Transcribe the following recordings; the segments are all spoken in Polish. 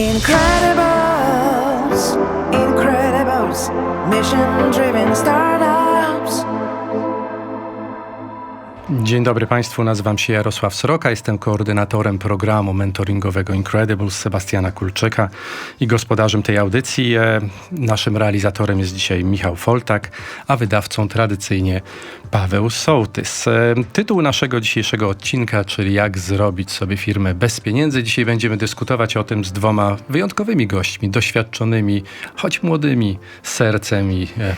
Incredibles, Incredibles, mission driven startups. Dzień dobry Państwu, nazywam się Jarosław Sroka, jestem koordynatorem programu mentoringowego Incredibles Sebastiana Kulczyka i gospodarzem tej audycji. E, Naszym realizatorem jest dzisiaj Michał Foltak, a wydawcą tradycyjnie Paweł Sołtys. E, Tytuł naszego dzisiejszego odcinka, czyli jak zrobić sobie firmę bez pieniędzy. Dzisiaj będziemy dyskutować o tym z dwoma wyjątkowymi gośćmi, doświadczonymi, choć młodymi sercem i e,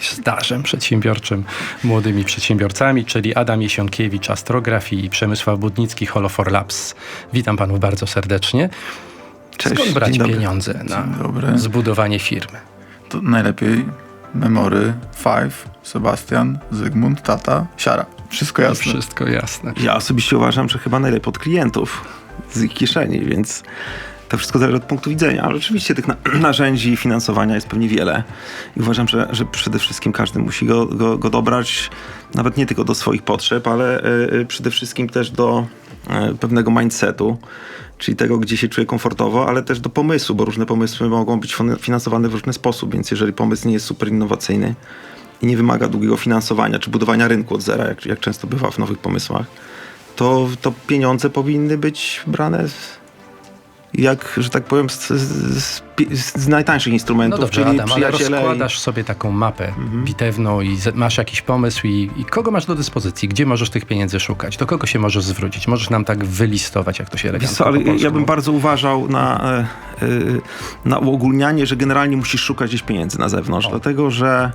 stażem przedsiębiorczym, młodymi przedsiębiorcami, czyli Adam Jesionkiewicz, Astrografii i Przemysław Budnicki, Holofor Labs. Witam panów bardzo serdecznie. Cześć, Skąd brać dzień dobry. pieniądze na zbudowanie firmy? To najlepiej Memory, Five, Sebastian, Zygmunt, Tata, Siara. Wszystko jasne. Wszystko jasne. Ja osobiście uważam, że chyba najlepiej od klientów z ich kieszeni, więc to wszystko zależy od punktu widzenia. Rzeczywiście tych na narzędzi finansowania jest pewnie wiele. I uważam, że, że przede wszystkim każdy musi go, go, go dobrać, nawet nie tylko do swoich potrzeb, ale y, y, przede wszystkim też do y, pewnego mindsetu, czyli tego, gdzie się czuje komfortowo, ale też do pomysłu, bo różne pomysły mogą być fin- finansowane w różny sposób, więc jeżeli pomysł nie jest super innowacyjny, i nie wymaga długiego finansowania czy budowania rynku od zera, jak, jak często bywa w nowych pomysłach, to, to pieniądze powinny być brane jak, że tak powiem, z, z, z, najtańszych No instrumentów, dobrze, czyli Adam, ale przyjaciele. i- rozkładasz sobie taką mapę bitewną i z- masz jakiś pomysł i, i kogo masz do dyspozycji? Gdzie możesz tych pieniędzy szukać? Do kogo się możesz zwrócić? Możesz nam tak wylistować, jak to się elegancko ale ja bym mówi. bardzo uważał na, e, e, na uogólnianie, że generalnie musisz szukać gdzieś pieniędzy na zewnątrz, dlatego że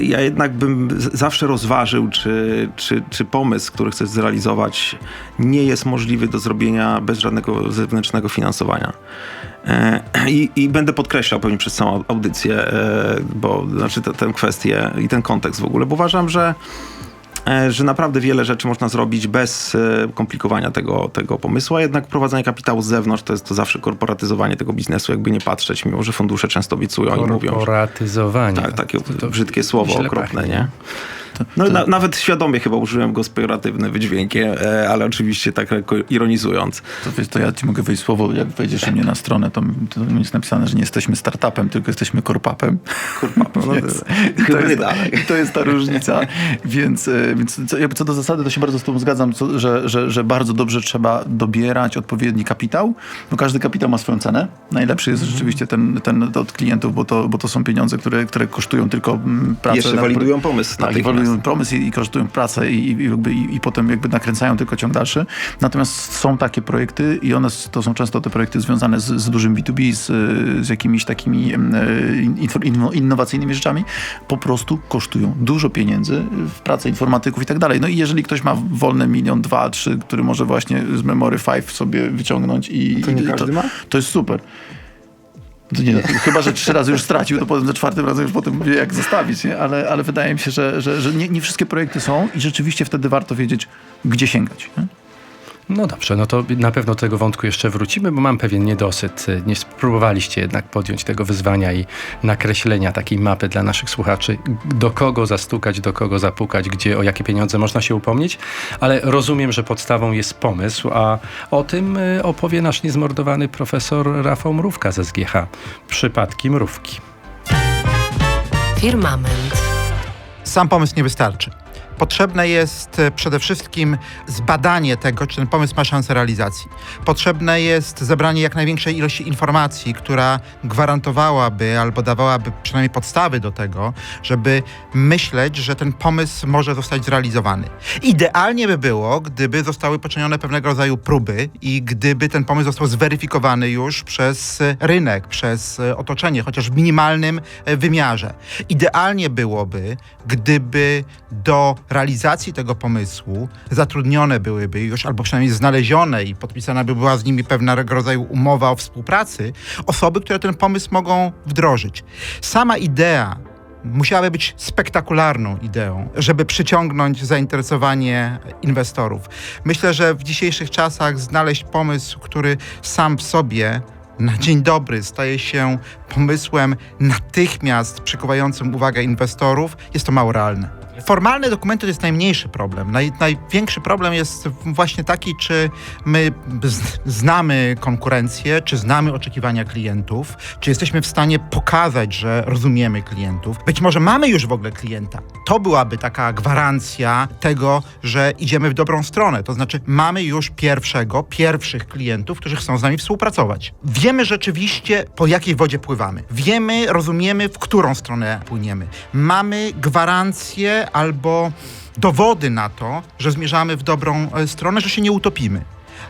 ja jednak bym zawsze rozważył, czy, czy, czy pomysł, który chcesz zrealizować, nie jest możliwy do zrobienia bez żadnego zewnętrznego finansowania. E, I, I będę podkreślał pewnie przez całą audycję, e, bo znaczy tę kwestię i ten kontekst w ogóle, bo uważam, że e, że naprawdę wiele rzeczy można zrobić bez e, komplikowania tego, tego pomysłu, a jednak prowadzenie kapitału z zewnątrz to jest to zawsze korporatyzowanie tego biznesu, jakby nie patrzeć, mimo że fundusze często obiecują i mówią, że Korporatyzowanie. tak, takie To- to brzydkie słowo, okropne, pachnie. nie? No, na, nawet świadomie chyba użyłem go z pejoratywnym wydźwiękiem, e, ale oczywiście tak ironizując. To, wiesz, to ja ci mogę wejść słowo, jak wejdziesz u mnie na stronę, to, to jest napisane, że nie jesteśmy startupem, tylko jesteśmy korpapem. Kurwa, no, Więc to, to, jest, to jest ta różnica. Więc, e, więc co, jakby co do zasady, to się bardzo z tobą zgadzam, co, że, że, że bardzo dobrze trzeba dobierać odpowiedni kapitał, bo każdy kapitał ma swoją cenę. Najlepszy jest rzeczywiście ten, ten od klientów, bo to, bo to są pieniądze, które, które kosztują tylko mm, pracę. Jeszcze walidują pomysł Tak, i pomysł i, i kosztują pracę i, i, jakby, i, i potem jakby nakręcają tylko ciąg dalszy. Natomiast są takie projekty i one to są często te projekty związane z, z dużym B2B, z, z jakimiś takimi e, innowacyjnymi rzeczami. Po prostu kosztują dużo pieniędzy w pracę informatyków i tak dalej. No i jeżeli ktoś ma wolne milion, dwa, trzy, który może właśnie z Memory 5 sobie wyciągnąć i... To nie i każdy to, ma? To jest super. Nie, no, chyba, że trzy razy już stracił, to potem za czwartym razem już potem wie, jak zostawić, nie? Ale, ale wydaje mi się, że, że, że nie, nie wszystkie projekty są i rzeczywiście wtedy warto wiedzieć, gdzie sięgać. Nie? No dobrze, no to na pewno do tego wątku jeszcze wrócimy, bo mam pewien niedosyt. Nie spróbowaliście jednak podjąć tego wyzwania i nakreślenia takiej mapy dla naszych słuchaczy, do kogo zastukać, do kogo zapukać, gdzie, o jakie pieniądze można się upomnieć, ale rozumiem, że podstawą jest pomysł, a o tym y, opowie nasz niezmordowany profesor Rafał Mrówka ze SGH. Przypadki Mrówki. Firmament. Sam pomysł nie wystarczy. Potrzebne jest e, przede wszystkim zbadanie tego, czy ten pomysł ma szansę realizacji. Potrzebne jest zebranie jak największej ilości informacji, która gwarantowałaby albo dawałaby przynajmniej podstawy do tego, żeby myśleć, że ten pomysł może zostać zrealizowany. Idealnie by było, gdyby zostały poczynione pewnego rodzaju próby i gdyby ten pomysł został zweryfikowany już przez e, rynek, przez e, otoczenie, chociaż w minimalnym wymiarze. Idealnie byłoby, gdyby do realizacji tego pomysłu zatrudnione byłyby już, albo przynajmniej znalezione i podpisana by była z nimi pewnego rodzaju umowa o współpracy, osoby, które ten pomysł mogą wdrożyć. Sama idea musiałaby być spektakularną ideą, żeby przyciągnąć zainteresowanie inwestorów. Myślę, że w dzisiejszych czasach znaleźć pomysł, który sam w sobie na dzień dobry staje się pomysłem natychmiast przykuwającym uwagę inwestorów, jest to mało realne. Formalne dokumenty to jest najmniejszy problem. Naj, największy problem jest właśnie taki, czy my znamy konkurencję, czy znamy oczekiwania klientów, czy jesteśmy w stanie pokazać, że rozumiemy klientów. Być może mamy już w ogóle klienta. To byłaby taka gwarancja tego, że idziemy w dobrą stronę. To znaczy, mamy już pierwszego, pierwszych klientów, którzy chcą z nami współpracować. Wiemy rzeczywiście, po jakiej wodzie pływamy. Wiemy, rozumiemy, w którą stronę płyniemy. Mamy gwarancję albo dowody na to, że zmierzamy w dobrą e, stronę, że się nie utopimy.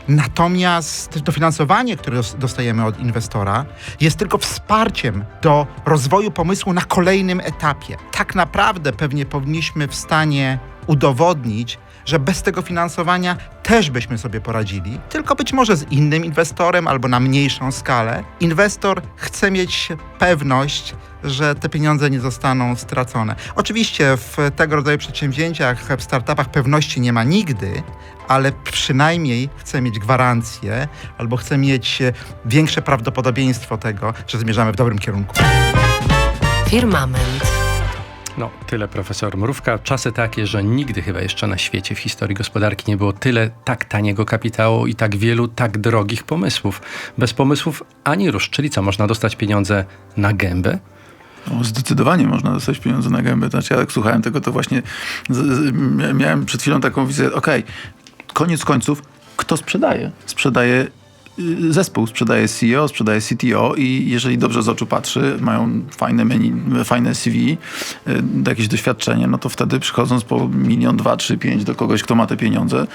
Natomiast dofinansowanie, które dos- dostajemy od inwestora, jest tylko wsparciem do rozwoju pomysłu na kolejnym etapie. Tak naprawdę pewnie powinniśmy w stanie udowodnić, że bez tego finansowania też byśmy sobie poradzili, tylko być może z innym inwestorem albo na mniejszą skalę. Inwestor chce mieć pewność, że te pieniądze nie zostaną stracone. Oczywiście w tego rodzaju przedsięwzięciach, w startupach pewności nie ma nigdy, ale przynajmniej chce mieć gwarancję albo chce mieć większe prawdopodobieństwo tego, że zmierzamy w dobrym kierunku. Firmament. No, tyle profesor Mrówka. Czasy takie, że nigdy chyba jeszcze na świecie w historii gospodarki nie było tyle tak taniego kapitału i tak wielu tak drogich pomysłów. Bez pomysłów ani rusz. Czyli co, można dostać pieniądze na gębę? No, zdecydowanie można dostać pieniądze na gębę. Znaczy, ja jak słuchałem tego, to właśnie z, z, mia- miałem przed chwilą taką wizję, okej, koniec końców, kto sprzedaje? Sprzedaje zespół, sprzedaje CEO, sprzedaje CTO i jeżeli dobrze z oczu patrzy, mają fajne menu, fajne CV, y, jakieś doświadczenie, no to wtedy przychodząc po milion, dwa, trzy, pięć do kogoś, kto ma te pieniądze,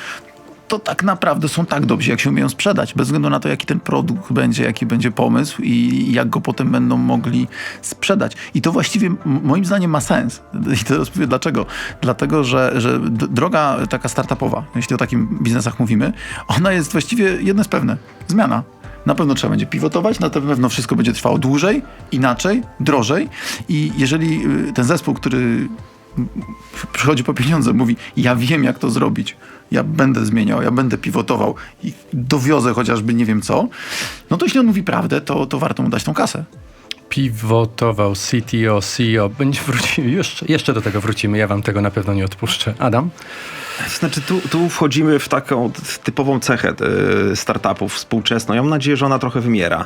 to tak naprawdę są tak dobrzy, jak się umieją sprzedać, bez względu na to, jaki ten produkt będzie, jaki będzie pomysł i jak go potem będą mogli sprzedać. I to właściwie moim zdaniem ma sens. I teraz powiem dlaczego. Dlatego, że, że droga taka startupowa, jeśli o takim biznesach mówimy, ona jest właściwie jedno jest pewne. Zmiana. Na pewno trzeba będzie pivotować, na pewno wszystko będzie trwało dłużej, inaczej, drożej i jeżeli y, ten zespół, który przychodzi po pieniądze, mówi: Ja wiem, jak to zrobić. Ja będę zmieniał, ja będę pivotował i dowiozę chociażby nie wiem co. No to jeśli on mówi prawdę, to, to warto mu dać tą kasę. Pivotował CTO, CEO. Będzie wrócimy, jeszcze, jeszcze do tego wrócimy. Ja wam tego na pewno nie odpuszczę. Adam? Znaczy, tu, tu wchodzimy w taką typową cechę e, startupów współczesną. Ja mam nadzieję, że ona trochę wymiera,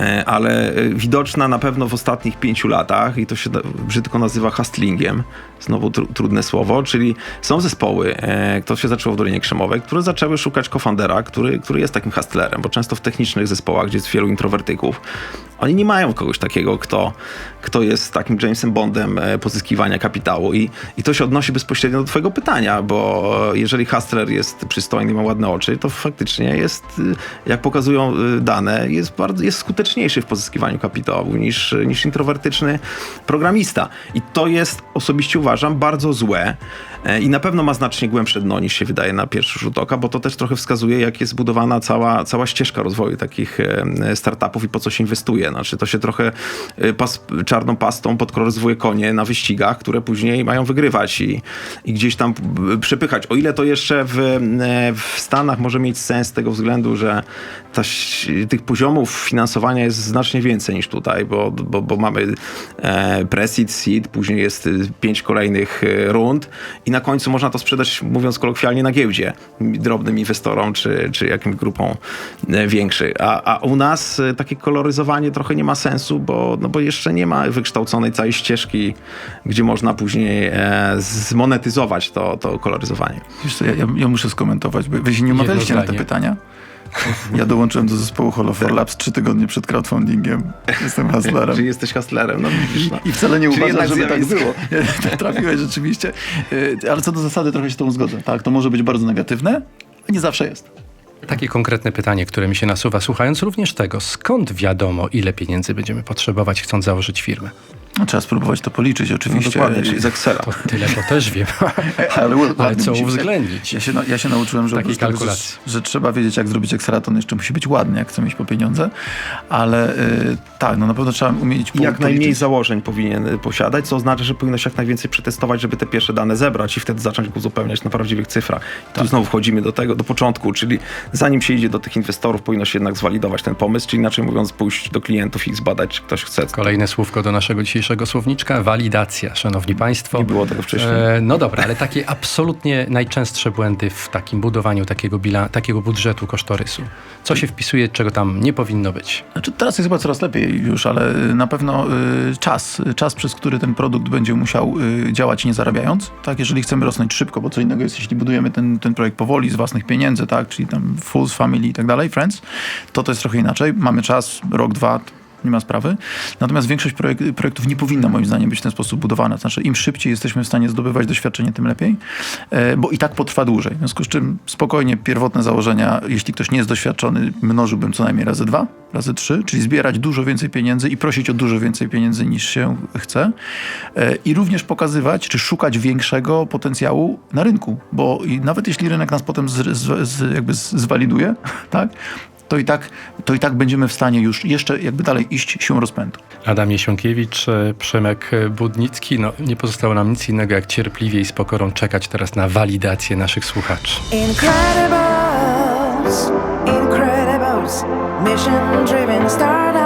E, ale e, widoczna na pewno w ostatnich pięciu latach i to się brzydko nazywa hustlingiem. Znowu tru, trudne słowo, czyli są zespoły, to się zaczęło w Dolinie Krzemowej, które zaczęły szukać co-foundera, który, który jest takim hustlerem, bo często w technicznych zespołach, gdzie jest wielu introwertyków, oni nie mają kogoś takiego, kto, kto jest takim Jamesem Bondem pozyskiwania kapitału i, i to się odnosi bezpośrednio do twojego pytania, bo jeżeli hustler jest przystojny ma ładne oczy, to faktycznie jest, y, jak pokazują y, dane, jest, bardzo, jest skuteczniejszy w pozyskiwaniu kapitału niż, niż introwertyczny programista. I to jest, osobiście uważam, bardzo złe e, i na pewno ma znacznie głębsze dno niż się wydaje na pierwszy rzut oka, bo to też trochę wskazuje, jak jest zbudowana cała, cała ścieżka rozwoju takich e, startupów i po co się inwestuje. Znaczy to się trochę e, pas, czarną pastą podkolorowuje konie na wyścigach, które później mają wygrywać i, i gdzieś tam b- przepychać. O ile to jeszcze w, e, w Stanach może mieć sens z tego względu, że ta, tych poziomów finansowania jest znacznie więcej niż tutaj, bo, bo, bo mamy e, pre-seed, seed, później jest y, pięć kolejnych y, rund i na końcu można to sprzedać, mówiąc kolokwialnie, na giełdzie drobnym inwestorom czy, czy jakimś grupom e, większych. A, a u nas e, takie koloryzowanie trochę nie ma sensu, bo, no bo jeszcze nie ma wykształconej całej ścieżki, gdzie można później e, zmonetyzować to, to koloryzowanie. Wiesz co, ja, ja, ja muszę skomentować, bo wy się nie umawialiście na te pytania. Ja dołączyłem do zespołu Holo for Labs trzy tygodnie przed crowdfundingiem. Jestem hustlerem. Czy jesteś hustlerem? No widzisz, no. I wcale nie Czyli uważam, żeby tak było. Trafiłeś rzeczywiście. Y, Ale co do zasady trochę się tą zgodzę. Tak, to może być bardzo negatywne, a nie zawsze jest. Takie konkretne pytanie, które mi się nasuwa, słuchając również tego, skąd wiadomo, ile pieniędzy będziemy potrzebować, chcąc założyć firmę? No, trzeba spróbować to policzyć No oczywiście. dokładnie, czyli z Excela. To tyle to też wiem. ale, Ale co uwzględnić? Ja się, na- ja się nauczyłem, że, Takiej tego, że, że trzeba wiedzieć, jak zrobić Excela, to on jeszcze musi być ładny, jak chcemy iść po pieniądze. Ale y, tak, no na pewno trzeba umieć I jak najmniej założeń powinien y, posiadać, co oznacza, że powinno się jak najwięcej przetestować, żeby te pierwsze dane zebrać i wtedy zacząć go uzupełniać na prawdziwych cyfrach. I tu znowu wchodzimy do tego, do początku, czyli zanim się idzie do tych inwestorów, powinno się jednak zwalidować ten pomysł, czyli inaczej mówiąc pójść do klientów i zbadać, czy ktoś chce. Kolejne słówko do naszego dzisiejszego naszego słowniczka, walidacja, szanowni państwo. Nie było tego wcześniej. E, no dobra, ale takie absolutnie najczęstsze błędy w takim budowaniu takiego, bila, takiego budżetu kosztorysu. Co się wpisuje, czego tam nie powinno być? Znaczy teraz jest chyba coraz lepiej już, ale na pewno y, czas, czas, przez który ten produkt będzie musiał y, działać nie zarabiając, tak, jeżeli chcemy rosnąć szybko, bo co innego jest, jeśli budujemy ten, ten projekt powoli, z własnych pieniędzy, tak, czyli tam Fools, Family i tak dalej, Friends, to to jest trochę inaczej. Mamy czas, rok, dwa, nie ma sprawy. Natomiast większość projek projektów nie powinna moim zdaniem być w ten sposób budowana. Znaczy im szybciej jesteśmy w stanie zdobywać doświadczenie, tym lepiej, e, bo i tak potrwa dłużej. W związku z czym spokojnie pierwotne założenia, jeśli ktoś nie jest doświadczony, mnożyłbym co najmniej razy dwa, razy trzy, czyli zbierać dużo więcej pieniędzy i prosić o dużo więcej pieniędzy niż się chce. E, I również pokazywać, czy szukać większego potencjału na rynku, bo nawet jeśli rynek nas potem z, z, z, jakby zwaliduje, tak, to i, tak, to i tak będziemy w stanie już jeszcze jakby dalej iść siłą rozpędu. Adam Jesiąkiewicz, e, Przemek Budnicki. No, nie pozostało nam nic innego, jak cierpliwie i z pokorą czekać teraz na walidację naszych słuchaczy. Incredibles, Incredibles, mission driven startups.